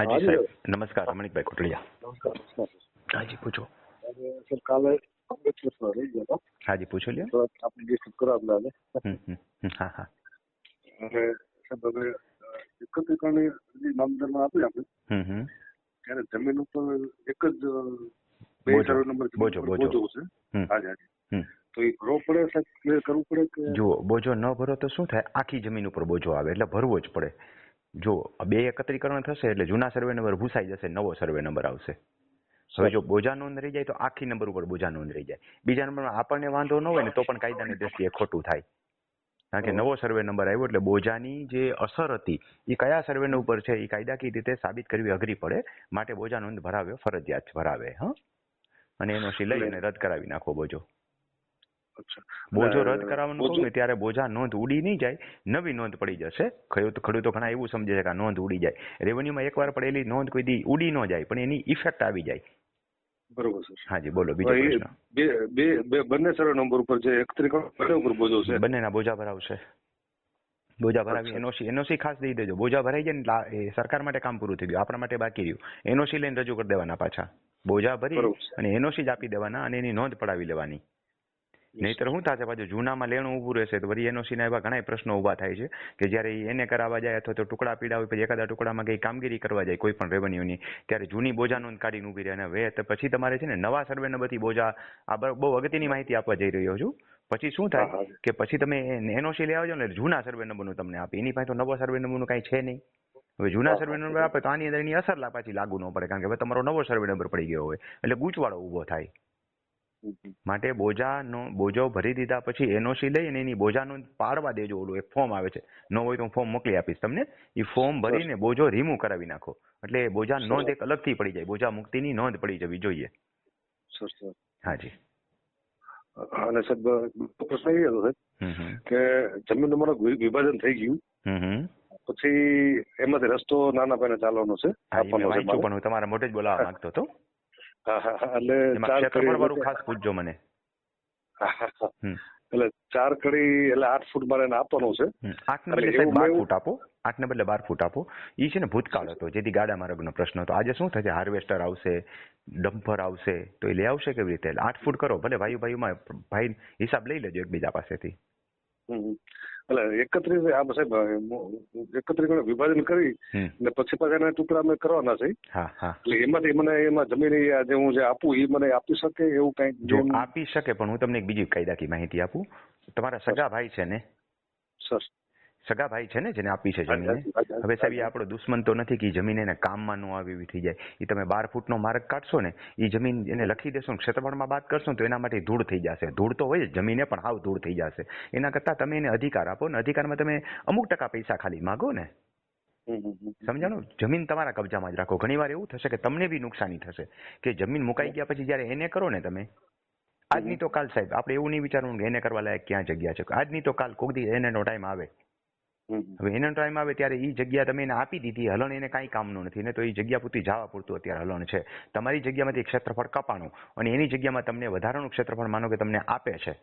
હાજી. સાહેબ. નમસ્કાર રમણીકભાઈ કોટલિયા. હાજી પૂછો. સર કાલે રહી હાજી પૂછો લ્યો. આપણે ડિસ્ટ્રિક્ટ કરાવેલા ને. હા હા. અને સાહેબ હવે એકત્રીકરણની જે નામદારમાં આપી આપણે. ત્યારે જમીન ઉપર એક જ બે બોજો. નંબર બોજો, બોજો. બોજો છે. હાજી હાજી તો એ ભરવો પડે સાહેબ ક્લિયર કરવું પડે કે? જુઓ બોજો ન ભરો તો શું થાય? આખી જમીન ઉપર બોજો આવે એટલે ભરવો જ પડે. જો બે એકત્રીકરણ થશે એટલે જૂના સર્વે નંબર ભૂસાઈ જશે, નવો સર્વે નંબર આવશે. હવે જો બોજા નોંધ રહી જાય તો આખી નંબર ઉપર બોજા નોંધ રહી જાય. બીજા નંબરમાં આપણને વાંધો ન હોય ને તો પણ કાયદાની દ્રષ્ટિએ ખોટું થાય. કારણ કે નવો સર્વે નંબર આવ્યો એટલે બોજાની જે અસર હતી એ કયા સર્વે ઉપર છે એ કાયદાકીય રીતે સાબિત કરવી અઘરી પડે, માટે બોજા નોંધ ભરાવે ફરજિયાત ભરાવે, હા? અને એનો લઈ અને રદ કરાવી નાખો બોજો. બોજો રદ કરાવવાનું કહું ને ત્યારે બોજા નોંધ ઉડી નહીં જાય નવી નોંધ પડી જશે. ખેડૂત ઘણા એવું સમજે છે કે નોંધ ઉડી જાય. રેવન્યુમાં એકવાર પડેલી નોંધ કોઈ દી ઉડી ન જાય પણ એની ઇફેક્ટ આવી જાય. બરોબર સર હાજી બોલો બીજો એ પ્રશ્ન. બે બે બે બંને સર્વે નંબર ઉપર જે એકત્રીકરણ બંને ઉપર બોજો છે. બંનેના બોજા ભરાવશે. બોજા ભરાવી. એનઓસી એનઓસી ખાસ દઈ દેજો. બોજા ભરાઈ જાય ને સરકાર માટે કામ પૂરું થઈ ગયું. આપણા માટે બાકી રહ્યું. એનઓસી લઈને રજૂ કરી દેવાના પાછા. બોજા ભરી અને એનઓસી જ આપી દેવાના અને એની નોંધ પડાવી લેવાની. નહીતર શું થશે પાછું જૂનામાં લેણું ઊભું રહેશે તો વળી એનઓસી ના એવા ઘણા પ્રશ્નો ઊભા થાય છે કે જ્યારે એને કરાવવા જાય અથવા તો ટુકડા પીડા હોય પછી એકાદા ટુકડામાં કઈ કામગીરી કરવા જાય કોઈ પણ રેવન્યુની ત્યારે જૂની બોજા નોંધ કાઢીને ઊભી રહે. અને હવે તો પછી તમારે છે ને નવા સર્વે બધી બોજા આ બહુ અગત્યની માહિતી આપવા જઈ રહ્યો છું. પછી શું થાય કે પછી તમે એનઓસી લેવા આવજો ને જૂના સર્વે નંબરનું તમને આપે. એની પાસે તો નવો સર્વે નંબરનું કાંઈ છે નહીં. હવે જૂના સર્વે. નંબર આપે તો આની અંદર એની અસર પાછી લાગુ ન પડે કારણ કે હવે તમારો નવો સર્વે નંબર પડી ગયો હોય. એટલે ગૂંચવાળો ઊભો થાય. માટે બોજાનો બોજો ભરી દીધા પછી એનઓસી લઈ અને એની બોજાનો પાડવા દેજો ઓલું એક ફોર્મ આવે છે. ન હોય તો હું ફોર્મ મોકલી આપીશ તમને. એ ફોર્મ ભરીને બોજો રિમૂવ કરાવી નાખો. એટલે બોજા નોંધ એક અલગથી પડી જાય. બોજા મુક્તિની નોંધ પડી જવી જોઈએ. હાજી. અને સાહેબ પ્રશ્ન એ હતો કે જમીન તમારું વિભાજન થઈ ગયું. પછી એમાંથી રસ્તો નાના પાયે ચાલવાનો છે. આપવાનો છે પણ હું તમારા મોઢે જ બોલાવવા માંગતો હતો. એટલે ક્ષેત્રફળ વાળું ખાસ પૂછજો મને. એટલે ચાર કડી એટલે આઠ ફૂટ મારે આપવાનું છે. આઠ ને બદલે સાહેબ બાર ફૂટ આપો. આઠને બદલે બાર ફૂટ આપો. ઈ છે ને ભૂતકાળ હતો જેથી ગાડા માર્ગનો પ્રશ્ન હતો. આજે શું થશે? હાર્વેસ્ટર આવશે ડમ્પર આવશે તો એ લઈ આવશે કેવી રીતે? આઠ ફૂટ કરો ભલે ભાઈ ભાઈમાં ભાઈ હિસાબ લઈ લેજો એકબીજા પાસેથી. એટલે એકત્રીસ આ સાહેબ એકત્રીકરણ વિભાજન કરી. ને પછી પાછા એના ટુકડા અમે કરવાના છે. એટલે એમાંથી મને એમાં જમીન જે હું જે આપું એ મને આપી શકે એવું કઈ જો આપી શકે પણ હું તમને એક બીજી કાયદાકી માહિતી આપું. તમારા સગા ભાઈ છે ને? સર સગા ભાઈ છે ને જેને આપી છે જમીન. હવે સાહેબ એ આપણો દુશ્મન તો નથી કે જમીન એને કામમાં ન આવી એવી થઈ જાય. એ તમે બાર ફૂટનો માર્ગ કાઢશો ને એ જમીન એને લખી દેશો ને ક્ષેત્રફળમાં વાત કરશો તો એના માટે ધૂળ થઈ જશે. ધૂળ તો હોય જ જમીને પણ હાવ ધૂળ થઈ જશે. એના કરતાં તમે એને અધિકાર આપો ને અધિકારમાં તમે અમુક ટકા પૈસા ખાલી માગો ને. સમજાણું? જમીન તમારા કબજામાં જ રાખો. ઘણીવાર એવું થશે કે તમને બી નુકસાની થશે. કે જમીન મુકાઈ ગયા પછી જ્યારે એને કરો ને તમે આજની તો કાલ સાહેબ આપણે એવું નહીં વિચારવું કે એને કરવા લાયક ક્યાં જગ્યા છે. આજની તો કાલ કોક દી એનો ટાઈમ આવે. હવે એનો ટાઈમ આવે ત્યારે એ જગ્યા તમે એને આપી દીધી હલણ એને કાંઈ કામનું નથી. ને તો એ જગ્યા પૂરતી જવા પૂરતું અત્યારે હલણ છે. તમારી જગ્યામાંથી ક્ષેત્રફળ કપાણું અને એની જગ્યામાં તમને વધારાનું ક્ષેત્રફળ માનો કે તમને આપે છે.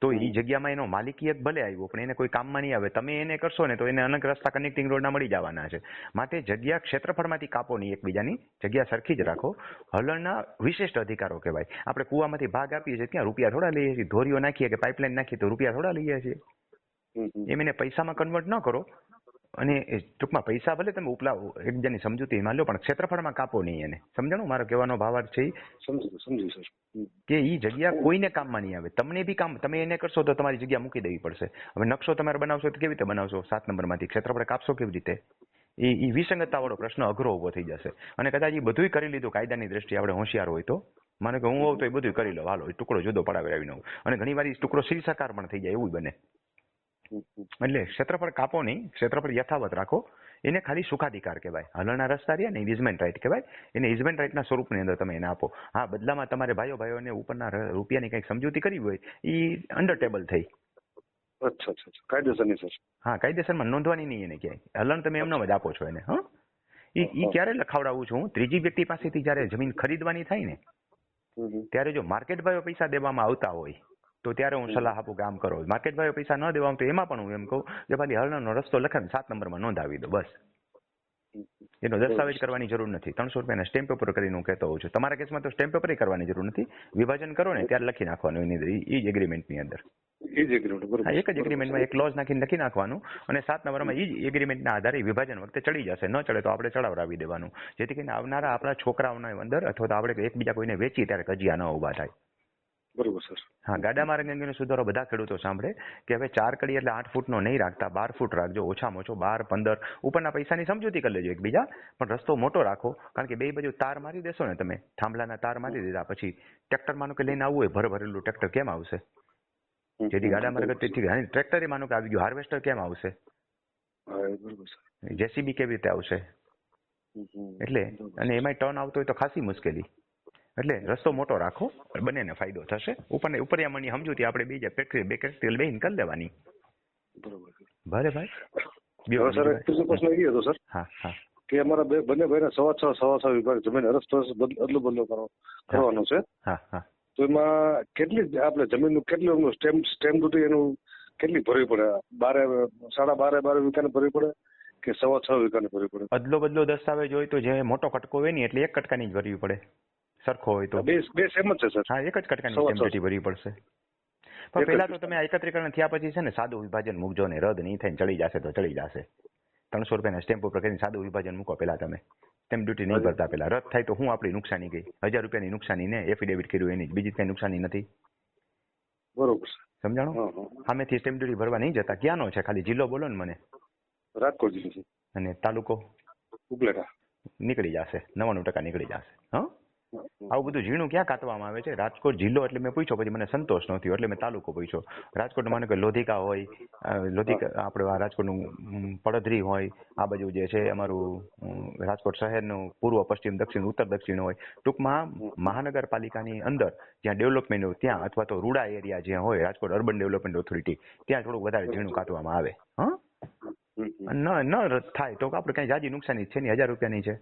તો એ જગ્યામાં એનો માલિકીયત ભલે આવ્યો પણ એને કોઈ કામમાં નહીં આવે. તમે એને કરશો ને તો એને અલગ રસ્તા કનેક્ટિંગ રોડના મળી જવાના છે. માટે જગ્યા ક્ષેત્રફળમાંથી કાપો નહીં એકબીજાની જગ્યા સરખી જ રાખો. હલણના વિશિષ્ટ અધિકારો કહેવાય. આપણે કૂવામાંથી ભાગ આપીએ છીએ ત્યાં રૂપિયા થોડા લઈએ છીએ. ધોરીઓ નાખીએ કે પાઇપલાઇન નાખીએ તો રૂપિયા થોડા લઈએ છીએ. એમ એને પૈસામાં કન્વર્ટ ન કરો. અને ટૂંકમાં પૈસા ભલે તમે ઉપલા એકબીજાની સમજૂતી માં લો પણ ક્ષેત્રફળમાં કાપો નહીં એને. સમજાણું મારો કહેવાનો ભાવાર્થ છે કે એ જગ્યા કોઈને કામમાં નહીં આવે. તમને બી કામ તમે એને કરશો તો તમારી જગ્યા મૂકી દેવી પડશે. હવે નકશો તમારે બનાવશો તો કેવી રીતે બનાવશો? સાત નંબરમાંથી ક્ષેત્રફળ કાપશો કેવી રીતે? એ એ વિસંગતતાવાળો પ્રશ્ન અઘરો ઊભો થઈ જશે. અને કદાચ એ બધું કરી લીધું કાયદાની દ્રષ્ટિએ આપણે હોશિયાર હોય તો? મને કે હું હોઉં તો એ બધું કરી લો હાલો એ ટુકડો જુદો પડાવી આવીને આવું. અને ઘણી વાર એ ટુકડો શિરસાકાર પણ થઈ જાય એવું બને. એટલે ક્ષેત્રફળ કાપો નહીં ક્ષેત્રફળ યથાવત રાખો. એને ખાલી સુખાધિકાર કહેવાય. હલણા રસ્તા રહ્યા ને ઇઝમેન્ટ રાઇટ કહેવાય. એને ઇઝમેન્ટ રાઇટના સ્વરૂપની અંદર તમે એને આપો. હા બદલામાં તમારે ભાઈઓ ભાઈઓને ઉપરના રૂપિયાની કંઈક સમજૂતી કરવી હોય એ અંડર ટેબલ થઈ. અચ્છા અચ્છા અચ્છા. કાયદેસરની સર. હા કાયદેસરમાં નોંધવાની નહીં એને ક્યાંય. હલણ તમે એમનો જ આપો છો એને હા? ઈ એ ક્યારે લખાવડાવું છું હું? ત્રીજી વ્યક્તિ પાસેથી જ્યારે જમીન ખરીદવાની થાય ને ત્યારે જો માર્કેટ ભાઈઓ પૈસા દેવામાં આવતા હોય તો ત્યારે હું સલાહ આપું કે આમ કરો. માર્કેટ ભાઈઓ પૈસા ન દેવા તો એમાં પણ હું એમ કહું કે ભાઈ હળનો રસ્તો લખે સાત નંબરમાં નોંધાવી દો બસ. એનો દસ્તાવેજ કરવાની જરૂર નથી. ત્રણસો રૂપિયાના સ્ટેમ્પ પેપર કરીને હું કહેતો હોઉં છું. તમારા કેસમાં તો સ્ટેમ્પ પેપર કરવાની જરૂર નથી. વિભાજન કરો ને ત્યારે લખી નાખવાનું એની અંદર. એ જ એગ્રીમેન્ટની અંદર. એક જ એગ્રીમેન્ટમાં એક ક્લોઝ નાખીને લખી નાખવાનું અને સાત નંબરમાં એ જ એગ્રીમેન્ટના આધારે વિભાજન વખતે ચડી જશે. ન ચડે તો આપણે ચડાવડાવી દેવાનું. જેથી કરીને આવનારા આપણા છોકરાઓના અંદર અથવા તો આપણે એકબીજા કોઈને વેચી ત્યારે કજિયા ન ઊભા થાય. બરોબર સર. હા ગાડા માર્ગ અંગેનો સુધારો બધા ખેડૂતો સાંભળે કે હવે ચાર કડી એટલે આઠ ફૂટનો નહીં રાખતા બાર ફૂટ રાખજો ઓછામાં ઓછો બાર પંદર. ઉપરના પૈસાની સમજૂતી કરી લેજો એકબીજા પણ રસ્તો મોટો રાખો કારણ કે બે બાજુ તાર મારી દેશો ને તમે. થાંભલાના તાર મારી દીધા પછી ટ્રેક્ટર માનો કે લઈને આવવું હોય ભર ભરેલું ટ્રેક્ટર કેમ આવશે? જેથી ગાડા માર્ગ તેથી ટ્રેક્ટર માનો કે આવી ગયું હાર્વેસ્ટર કેમ આવશે? જેસીબી કેવી રીતે આવશે. એટલે અને એમાંય ટર્ન આવતો હોય તો ખાસી મુશ્કેલી. એટલે રસ્તો મોટો રાખો બંનેને ફાયદો થશે. ઉપરને ઉપરિયામણની સમજૂતી આપણે બીજા ફેક્ટરી બે ફેક્ટરી બેહીને કરી લેવાની બરોબર. ભલે ભાઈ. સર એક ત્રીજો પ્રશ્ન એ હતો સર હા હા. કે અમારા બે બંને ભાઈના સવા છ સવા છ વિભાગ જમીન રસ્તો અદલો બદલો કરો કરવાનો છે. હા હા. તો એમાં કેટલી આપણે જમીનનું કેટલું એમનું સ્ટેમ્પ સ્ટેમ્પ ડ્યુટી એનું કેટલી ભરવી પડે? બારે સાડા બારે બારે વીઘાને ભરવી પડે કે સવા છ વીઘાને ભરવી પડે? અદલો બદલો દસ્તાવેજ હોય તો જે મોટો કટકો હોય ને એટલે એક કટકાની જ ભરવી પડે. સરખો હોય તો. બે બે સેમ જ છે સર. હા એક જ કટકાની. ડ્યુટી ભરવી પડશે. પણ પહેલા તો તમે એકત્રીકરણ થયા પછી છે ને સાદું વિભાજન મૂકજો ને રદ નહીં થઈને ચડી જશે તો ચડી જશે. ત્રણસો રૂપિયાના સ્ટેમ્પ ઉપર કરીને સાદું વિભાજન મૂકો પહેલા તમે. સ્ટેમ્પ ડ્યુટી નહીં ભરતા પહેલા. રદ થાય તો હું આપણી નુકસાની ગઈ? હજાર રૂપિયાની નુકસાની ને એફિડેવિટ કર્યું એની બીજી કઈ નુકસાની નથી? બરોબર સમજાણો? સામેથી સ્ટેમ્પ ડ્યુટી ભરવા નહીં જતા? ક્યાંનો છે? ખાલી જિલ્લો બોલો ને મને. રાજકોટ જિલ્લો અને તાલુકો? ઉપલેટા. નીકળી જશે. નવ્વાણું ટકા નીકળી જશે. હા. આવું બધું ઝીણું ક્યાં કાતવામાં આવે છે? રાજકોટ જિલ્લો એટલે મેં પૂછ્યો પછી મને સંતોષ ન થયો એટલે મેં તાલુકો પૂછ્યો. રાજકોટ માનો કે લોધિકા હોય લોધિકા આપણે આ રાજકોટનું પડધરી હોય આ બાજુ જે છે અમારું રાજકોટ શહેરનું પૂર્વ પશ્ચિમ દક્ષિણ ઉત્તર દક્ષિણ હોય. ટૂંકમાં મહાનગરપાલિકાની અંદર જ્યાં ડેવલપમેન્ટ હોય ત્યાં અથવા તો રૂડા એરિયા જ્યાં હોય રાજકોટ અર્બન ડેવલપમેન્ટ ઓથોરિટી ત્યાં થોડુંક વધારે ઝીણું કાતવામાં આવે. હા? ન ન થાય તો આપણે કઈ જાજી નુકસાની છે ને હજાર રૂપિયાની છે.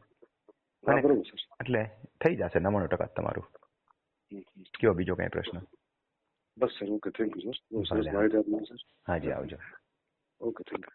એટલે થઈ જશે નવ્વાણું ટકા તમારું કયો બીજો કઈ પ્રશ્ન બસ sir okay thank you sir હાજી આવજો ઓકે થેન્ક યુ